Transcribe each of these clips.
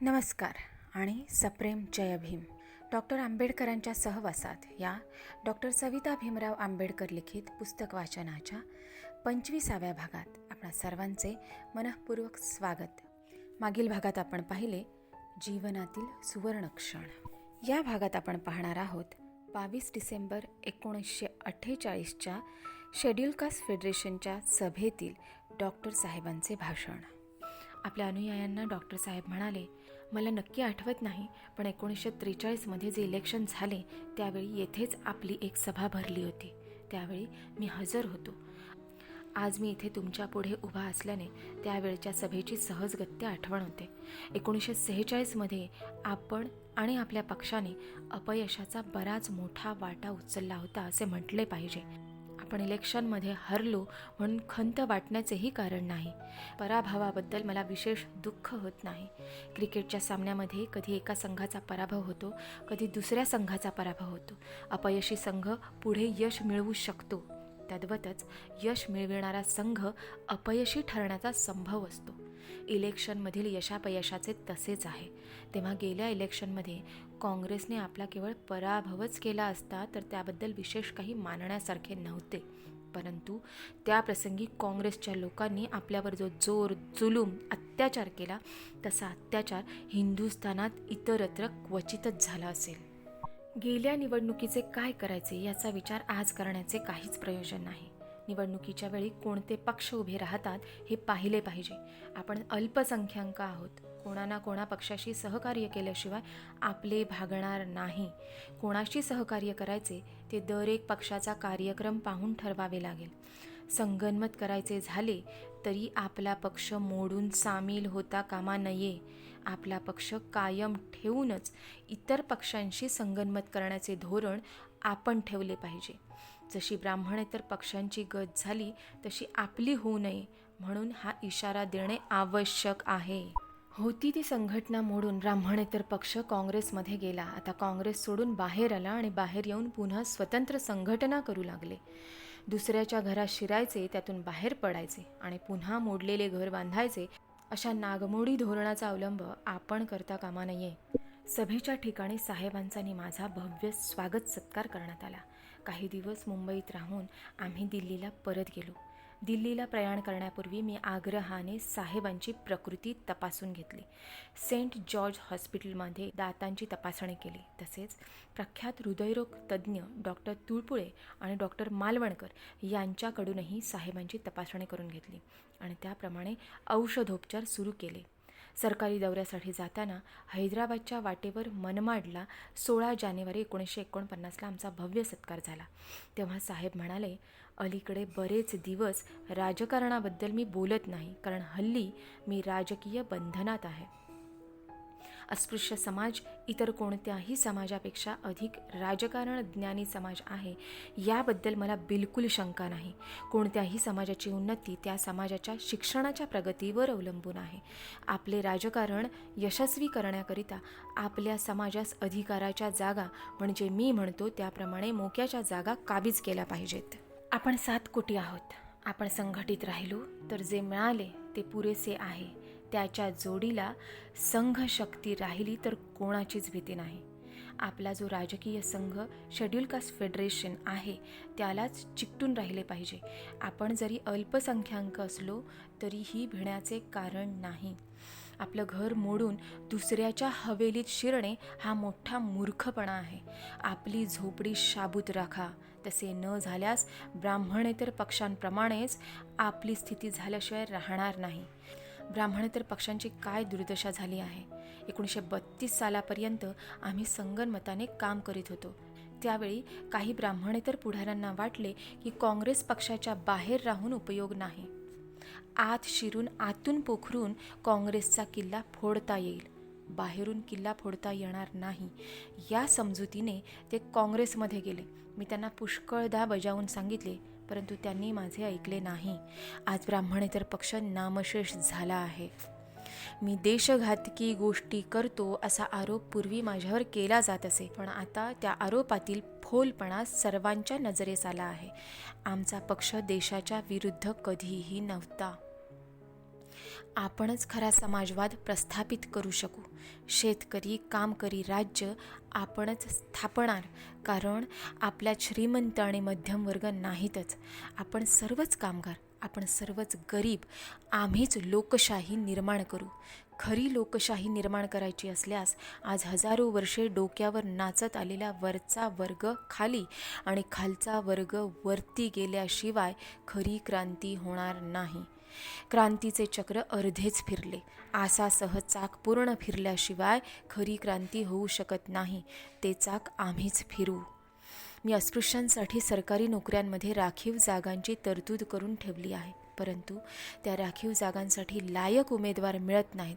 नमस्कार आणि सप्रेम जय भीम. डॉक्टर आंबेडकरांच्या सहवासात या डॉक्टर सविता भीमराव आंबेडकर लिखित पुस्तक वाचनाच्या पंचवीसाव्या भागात आपणा सर्वांचे मनःपूर्वक स्वागत. मागील भागात आपण पाहिले जीवनातील सुवर्णक्षण या भागात आपण पाहणार आहोत बावीस डिसेंबर एकोणीसशे अठ्ठेचाळीसच्या शेड्यूल कास्ट फेडरेशनच्या सभेतील डॉक्टर साहेबांचे भाषण. आपल्या अनुयायांना डॉक्टर साहेब म्हणाले मला नक्की आठवत नाही पण एकोणीसशे त्रेचाळीसमध्ये जे इलेक्शन झाले त्यावेळी येथेच आपली एक सभा भरली होती. त्यावेळी मी हजर होतो. आज मी इथे तुमच्यापुढे उभा असल्याने त्यावेळच्या सभेची सहजगत्य आठवण होते. एकोणीसशे सेहेचाळीसमध्ये आपण आणि आपल्या पक्षाने अपयशाचा बराच मोठा वाटा उचलला होता असे म्हटले पाहिजे. आपण इलेक्शनमध्ये हरलो म्हणून खंत वाटण्याचेही कारण नाही. पराभवाबद्दल मला विशेष दुःख होत नाही. क्रिकेटच्या सामन्यामध्ये कधी एका संघाचा पराभव होतो कधी दुसऱ्या संघाचा पराभव होतो. अपयशी संघ पुढे यश मिळवू शकतो. तद्वतच यश मिळविणारा संघ अपयशी ठरण्याचा संभव असतो. इलेक्शनमधील यशापयशाचे तसेच आहे. तेव्हा गेल्या इलेक्शनमध्ये काँग्रेसने आपला केवळ पराभवच केला असता तर त्याबद्दल विशेष काही मानण्यासारखे नव्हते. परंतु त्या प्रसंगी काँग्रेसच्या लोकांनी आपल्यावर जो जोर जुलूम अत्याचार केला तसा अत्याचार हिंदुस्थानात इतरत्र क्वचितच झाला असेल. गेल्या निवडणुकीचे काय करायचे याचा विचार आज करण्याचे काहीच प्रयोजन नाही. निवडणुकीच्या वेळी कोणते पक्ष उभे राहतात हे पाहिले पाहिजे. आपण अल्पसंख्याक आहोत. कोणा ना कोणा पक्षाशी सहकार्य केल्याशिवाय आपले भागणार नाही. कोणाशी सहकार्य करायचे ते दर एक पक्षाचा कार्यक्रम पाहून ठरवावे लागेल. संगनमत करायचे झाले तरी आपला पक्ष मोडून सामील होता कामा नये. आपला पक्ष कायम ठेवूनच इतर पक्षांशी संगनमत करण्याचे धोरण आपण ठेवले पाहिजे. जशी ब्राह्मणेतर पक्षांची गत झाली तशी आपली होऊ नये म्हणून हा इशारा देणे आवश्यक आहे. होती ती संघटना मोडून ब्राह्मणेतर पक्ष काँग्रेसमध्ये गेला. आता काँग्रेस सोडून बाहेर आला आणि बाहेर येऊन पुन्हा स्वतंत्र संघटना करू लागले. दुसऱ्याच्या घरात शिरायचे त्यातून बाहेर पडायचे आणि पुन्हा मोडलेले घर बांधायचे अशा नागमोडी धोरणाचा अवलंब आपण करता कामा नये. सभेच्या ठिकाणी साहेबांचा आणि माझा भव्य स्वागत सत्कार करण्यात आला. काही दिवस मुंबईत राहून आम्ही दिल्लीला परत गेलो. दिल्लीला प्रयाण करण्यापूर्वी मी आग्रहाने साहेबांची प्रकृती तपासून घेतली. सेंट जॉर्ज हॉस्पिटलमध्ये दातांची तपासणी केली. तसेच प्रख्यात हृदयरोग तज्ज्ञ डॉक्टर तुळपुळे आणि डॉक्टर मालवणकर यांच्याकडूनही साहेबांची तपासणी करून घेतली आणि त्याप्रमाणे औषधोपचार सुरू केले. सरकारी दौऱ्यासाठी जाताना हैदराबादच्या वाटेवर मनमाडला सोळा जानेवारी एकोणीसशे एकोणपन्नासला आमचा भव्य सत्कार झाला. तेव्हा साहेब म्हणाले अलीकडे बरेच दिवस राजकारणाबद्दल मी बोलत नाही कारण हल्ली मी राजकीय बंधनात आहे. अस्पृश्य समाज इतर कोणत्याही समाजापेक्षा अधिक राजकारण ज्ञानी समाज आहे याबद्दल मला बिलकुल शंका नाही. कोणत्याही समाजाची उन्नती त्या समाजाच्या शिक्षणाच्या प्रगतीवर अवलंबून आहे. आपले राजकारण यशस्वी करण्याकरिता आपल्या समाजास अधिकाराच्या जागा म्हणजे मी म्हणतो त्याप्रमाणे मोक्याच्या जागा काबीज केल्या पाहिजेत. आपण सात कोटी आहोत. आपण संघटित राहिलो तर जे मिळाले ते पुरेसे आहे. त्याच्या जोडीला संघशक्ती राहिली तर कोणाचीच भीती नाही. आपला जो राजकीय संघ शेड्यूल कास्ट फेडरेशन आहे त्यालाच चिकटून राहिले पाहिजे. आपण जरी अल्पसंख्याक असलो तरीही भिण्याचे कारण नाही. आपलं घर मोडून दुसऱ्याच्या हवेलीत शिरणे हा मोठा मूर्खपणा आहे. आपली झोपडी शाबूत राखा. तसे न झाल्यास ब्राह्मणेतर पक्षांप्रमाणेच आपली स्थिती झाल्याशिवाय राहणार नाही. ब्राह्मणेतर पक्षांची काय दुर्दशा झाली आहे? एकोणीसशे बत्तीस सालापर्यंत आम्ही संगनमताने काम करीत होतो. त्यावेळी काही ब्राह्मणेतर पुढाऱ्यांना वाटले की काँग्रेस पक्षाच्या बाहेर राहून उपयोग नाही. आत शिरून आतून पोखरून काँग्रेसचा किल्ला फोडता येईल. बाहेरून किल्ला फोडता येणार नाही. या समजुतीने ते काँग्रेसमध्ये गेले. मी त्यांना पुष्कळदा बजावून सांगितले परंतु त्यांनी माझे ऐकले नाही. आज ब्राह्मणेतर पक्ष नामशेष झाला आहे. मी देशघातकी गोष्टी करतो असा आरोप पूर्वी माझ्यावर केला जात असे पण आता त्या आरोपातील फोलपणा सर्वांच्या नजरेस आला आहे. आमचा पक्ष देशाच्या विरुद्ध कधीही नव्हता. आपणच खरा समाजवाद प्रस्थापित करू शकू. शेतकरी कामकरी राज्य आपणच स्थापणार कारण आपल्यात श्रीमंत आणि मध्यम वर्ग नाहीतच. आपण सर्वच कामगार आपण सर्वच गरीब आम्हीच लोकशाही निर्माण करू. खरी लोकशाही निर्माण करायची असल्यास आज हजारो वर्षे डोक्यावर नाचत आलेला वरचा वर्ग खाली आणि खालचा वर्ग वरती गेल्याशिवाय खरी क्रांती होणार नाही. क्रांतीचे चक्र अर्धेच फिरले. आसासह चाक पूर्ण फिरल्याशिवाय खरी क्रांती होऊ शकत नाही. ते चाक आम्हीच फिरू. मी अस्पृश्यांसाठी सरकारी नोकऱ्यांमध्ये राखीव जागांची तरतूद करून ठेवली आहे. परंतु त्या राखीव जागांसाठी लायक उमेदवार मिळत नाहीत.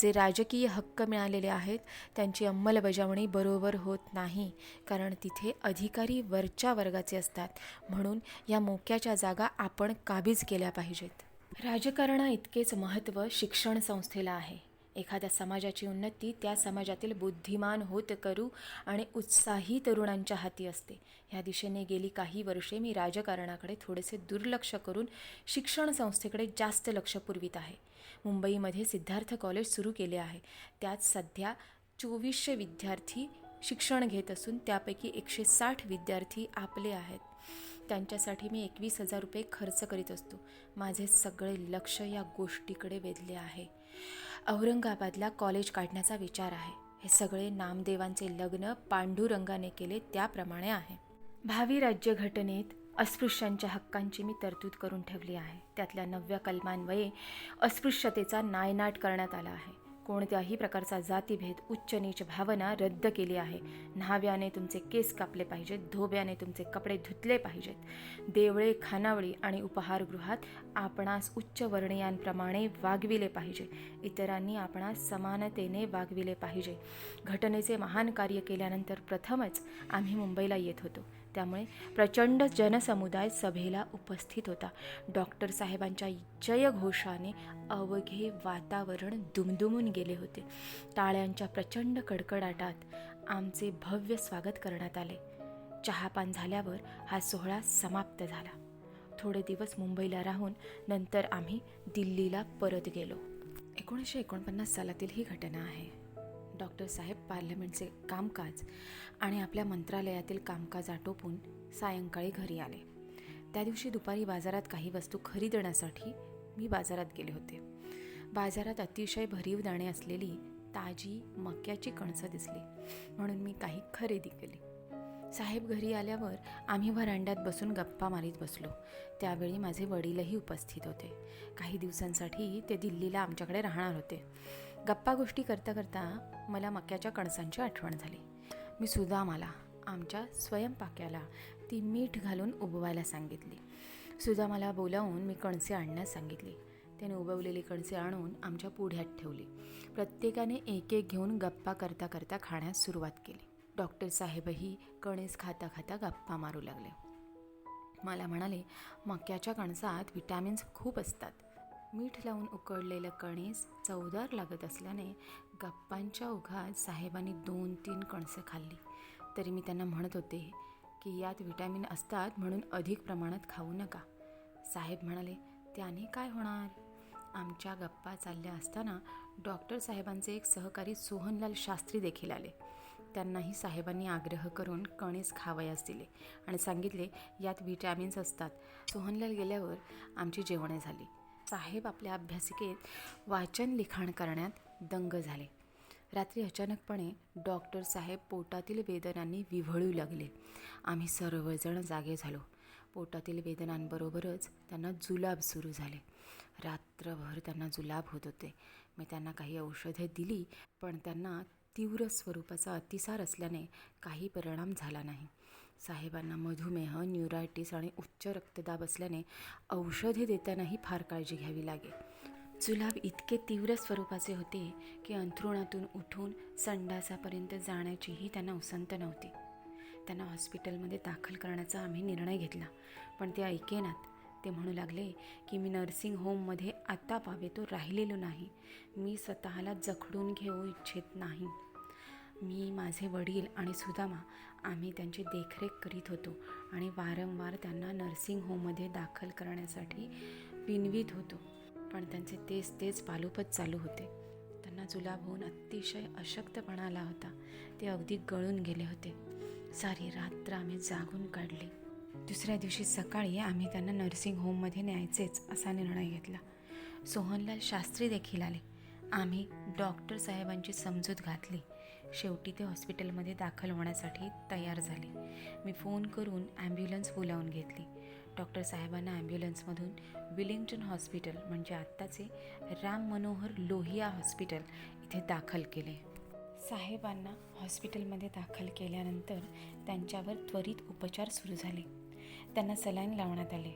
जे राजकीय हक्क मिळालेले आहेत त्यांची अंमलबजावणी बरोबर होत नाही कारण तिथे अधिकारी वरच्या वर्गाचे असतात. म्हणून या मोक्याच्या जागा आपण काबीज केल्या पाहिजेत. राजकारणा इतकेच महत्त्व शिक्षण संस्थेला आहे. एखाद्या समाजाची उन्नती त्या समाजातील बुद्धिमान होत करू आणि उत्साही तरुणांच्या हाती असते. ह्या दिशेने गेली काही वर्षे मी राजकारणाकडे थोडेसे दुर्लक्ष करून शिक्षण संस्थेकडे जास्त लक्ष पुरवित आहे. मुंबईमध्ये सिद्धार्थ कॉलेज सुरू केले आहे. त्यात सध्या चोवीसशे विद्यार्थी शिक्षण घेत असून त्यापैकी एकशे साठ विद्यार्थी आपले आहेत. त्यांच्यासाठी मी एकवीस हजार रुपये खर्च करीत असतो. माझे सगळे लक्ष या गोष्टीकडे वेधले आहे. औरंगाबादला कॉलेज काढण्याचा विचार आहे. हे सगळे नामदेवांचे लग्न पांडुरंगाने केले त्याप्रमाणे आहे. भावी राज्यघटनेत अस्पृश्यांच्या हक्कांची मी तरतूद करून ठेवली आहे. त्यातल्या नवव्या कलमान्वये अस्पृश्यतेचा नायनाट करण्यात आला आहे. कोणत्याही प्रकारचा जातीभेद उच्च नीच भावना रद्द केली आहे. न्हाव्याने तुमचे केस कापले पाहिजेत धोब्याने तुमचे कपडे धुतले पाहिजेत. देवळे खानावळी आणि उपहारगृहात आपणास उच्च वर्णीयांप्रमाणे वागविले पाहिजे. इतरांनी आपणास समानतेने वागविले पाहिजे. घटनेचे महान कार्य केल्यानंतर प्रथमच आम्ही मुंबईला येत होतो. त्यामुळे प्रचंड जनसमुदाय सभेला उपस्थित होता. डॉक्टर साहेबांच्या जयघोषाने अवघे वातावरण दुमदुमून गेले होते. टाळ्यांच्या प्रचंड कडकडाटात आमचे भव्य स्वागत करण्यात आले. चहापान झाल्यावर हा सोहळा समाप्त झाला. थोडे दिवस मुंबईला राहून नंतर आम्ही दिल्लीला परत गेलो. एकोणीसशे एकोणपन्नास सालातील ही घटना आहे. डॉक्टर साहेब पार्लमेंटचे कामकाज आणि आपल्या मंत्रालयातील कामकाज आटोपून सायंकाळी घरी आले. त्या दिवशी दुपारी बाजारात काही वस्तू खरेदण्यासाठी मी बाजारात गेले होते. बाजारात अतिशय भरीव दाणे असलेली ताजी मक्याची कणसं दिसली. म्हणून मी काही खरेदी केली. साहेब घरी आल्यावर आम्ही व्हरांड्यात बसून गप्पा मारीत बसलो. त्यावेळी माझे वडीलही उपस्थित होते. काही दिवसांसाठी ते दिल्लीला आमच्याकडे राहणार होते. गप्पा गोष्टी करता करता मला मक्याच्या कणसांची आठवण झाली. मी सुदामाला आमच्या स्वयंपाक्याला ती मीठ घालून उबवायला सांगितली. सुदामाला बोलावून मी कणसे आणण्यास सांगितली. त्याने उबवलेली कणसे आणून आमच्या पुढ्यात ठेवली. प्रत्येकाने एक एक घेऊन गप्पा करता करता खाण्यास सुरुवात केली. डॉक्टर साहेबही कणेस खाता खाता गप्पा मारू लागले. मला म्हणाले मक्याच्या कणसात विटॅमिन्स खूप असतात. मीठ लावून उकडलेलं कणीस चवदार लागत असल्याने गप्पांच्या ओघात साहेबांनी दोन तीन कणसं खाल्ली. तरी मी त्यांना म्हणत होते की यात विटॅमिन असतात म्हणून अधिक प्रमाणात खाऊ नका. साहेब म्हणाले त्याने काय होणार? आमच्या गप्पा चालल्या असताना डॉक्टर साहेबांचे एक सहकारी सोहनलाल शास्त्री देखील आले. त्यांनाही साहेबांनी आग्रह करून कणीस खावयास दिले आणि सांगितले यात व्हिटॅमिन्स असतात. सोहनलाल गेल्यावर आमची जेवणे झाली. साहेब आपल्या अभ्यासिकेत वाचन लिखाण करण्यात दंग झाले. रात्री अचानकपणे डॉक्टर साहेब पोटातील वेदनांनी विव्हळू लागले. आम्ही सर्वजण जागे झालो. पोटातील वेदनांबरोबरच त्यांना जुलाब सुरू झाले. रात्रभर त्यांना जुलाब होत होते. मी त्यांना काही औषधे दिली पण त्यांना तीव्र स्वरूपाचा अतिसार असल्याने काही परिणाम झाला नाही. साहेबांना मधुमेह न्यूरायटिस आणि उच्च रक्तदाब असल्याने औषधे देतानाही फार काळजी घ्यावी लागेल जुलाब इतके तीव्र स्वरूपाचे होते की अंथरुणातून उठून संडासापर्यंत जाण्याचीही त्यांना उसंत नव्हती. त्यांना हॉस्पिटलमध्ये दाखल करण्याचा आम्ही निर्णय घेतला पण ते ऐकेनात ते म्हणू लागले की मी नर्सिंग होममध्ये आता पावे तो राहिलेलो नाही. मी स्वतःला जखडून घेऊ इच्छित नाही. मी माझे वडील आणि सुदामा आम्ही त्यांची देखरेख करीत होतो आणि वारंवार त्यांना नर्सिंग होममध्ये दाखल करण्यासाठी विनवीत होतो. पण त्यांचे तेच तेच पालुपत चालू होते. त्यांना जुलाब होऊन अतिशय अशक्तपणा आला होता. ते अगदी गळून गेले होते. सारी रात्र आम्ही जागून काढली. दुसऱ्या दिवशी सकाळी आम्ही त्यांना नर्सिंग होममध्ये न्यायचेच असा निर्णय घेतला. सोहनलाल शास्त्री देखील आले. आम्ही डॉक्टर साहेबांची समजूत घातली. शेवटी ते हॉस्पिटलमध्ये दाखल होण्यासाठी तयार झाले. मी फोन करून ॲम्ब्युलन्स बोलावून घेतली. डॉक्टर साहेबांना ॲम्ब्युलन्समधून विलिंग्टन हॉस्पिटल म्हणजे आत्ताचे राम मनोहर लोहिया हॉस्पिटल इथे दाखल केले. साहेबांना हॉस्पिटलमध्ये दाखल केल्यानंतर त्यांच्यावर त्वरित उपचार सुरू झाले. त्यांना सलाईन लावण्यात आले.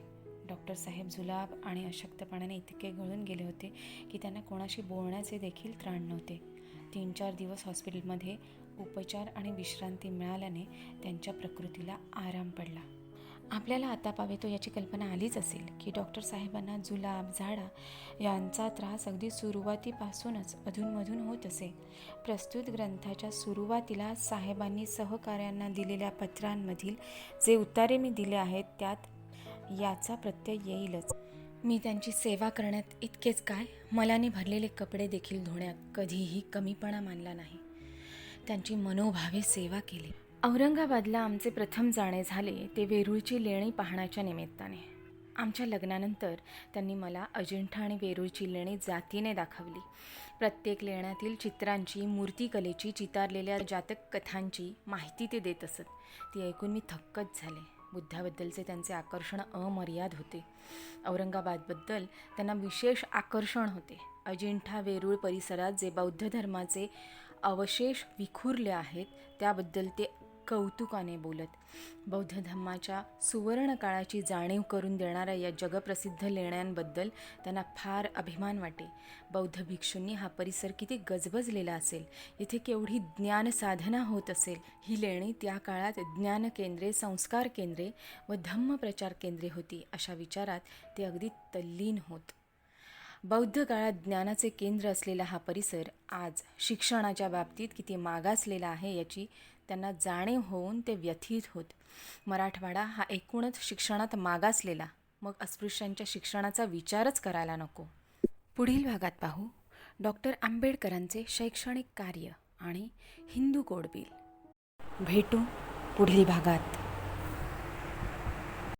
डॉक्टर साहेब जुलाब आणि अशक्तपणाने इतके गळून गेले होते की त्यांना कोणाशी बोलण्याचे देखील त्राण नव्हते. तीन चार दिवस हॉस्पिटलमध्ये उपचार आणि विश्रांती मिळाल्याने त्यांच्या प्रकृतीला आराम पडला. आपल्याला आता पावेतो याची कल्पना आलीच असेल की डॉक्टर साहेबांना जुलाब झाडा यांचा त्रास अगदी सुरुवातीपासूनच अधूनमधून होत असे. प्रस्तुत ग्रंथाच्या सुरुवातीला साहेबांनी सहकार्यांना दिलेल्या पत्रांमधील जे उतारे मी दिले आहेत त्यात याचा प्रत्यय येईलच. मी त्यांची सेवा करण्यात इतकेच काय? मलाने भरलेले कपडे देखील धुण्यात कधीही कमीपणा मानला नाही. त्यांची मनोभावे सेवा केली. औरंगाबादला आमचे प्रथम जाणे झाले ते वेरूळची लेणी पाहण्याच्या निमित्ताने. आमच्या लग्नानंतर त्यांनी मला अजिंठा आणि वेरूळची लेणी जातीने दाखवली. प्रत्येक लेण्यातील चित्रांची मूर्तिकलेची चितारलेल्या जातक कथांची माहिती ते देत असत. ती ऐकून मी थक्कच झाले. बुद्धाबद्दलचे त्यांचे आकर्षण अमर्याद होते. औरंगाबादबद्दल त्यांना विशेष आकर्षण होते. अजिंठा वेरूळ परिसरात जे बौद्ध धर्माचे अवशेष विखुरले आहेत त्याबद्दल ते कौतुकाने बोलत बौद्ध धम्माच्या सुवर्ण काळाची जाणीव करून देणाऱ्या या जगप्रसिद्ध लेण्यांबद्दल त्यांना फार अभिमान वाटे. बौद्ध भिक्षूंनी हा परिसर किती गजबजलेला असेल इथे केवढी ज्ञान साधना होत असेल ही लेणी त्या काळात ज्ञान केंद्रे संस्कार केंद्रे व धम्म प्रचार केंद्रे होती अशा विचारात ते अगदी तल्लीन होत. बौद्ध काळात ज्ञानाचे केंद्र असलेला हा परिसर आज शिक्षणाच्या बाबतीत किती मागासलेला आहे याची त्यांना जाणीव होऊन ते व्यथित होत. मराठवाडा हा एकूणच शिक्षणात मागासलेला मग अस्पृश्यांच्या शिक्षणाचा विचारच करायला नको. पुढील भागात पाहू. डॉक्टर आंबेडकरांचे शैक्षणिक कार्य आणि हिंदू गोडबिल. भेटू पुढील भागात.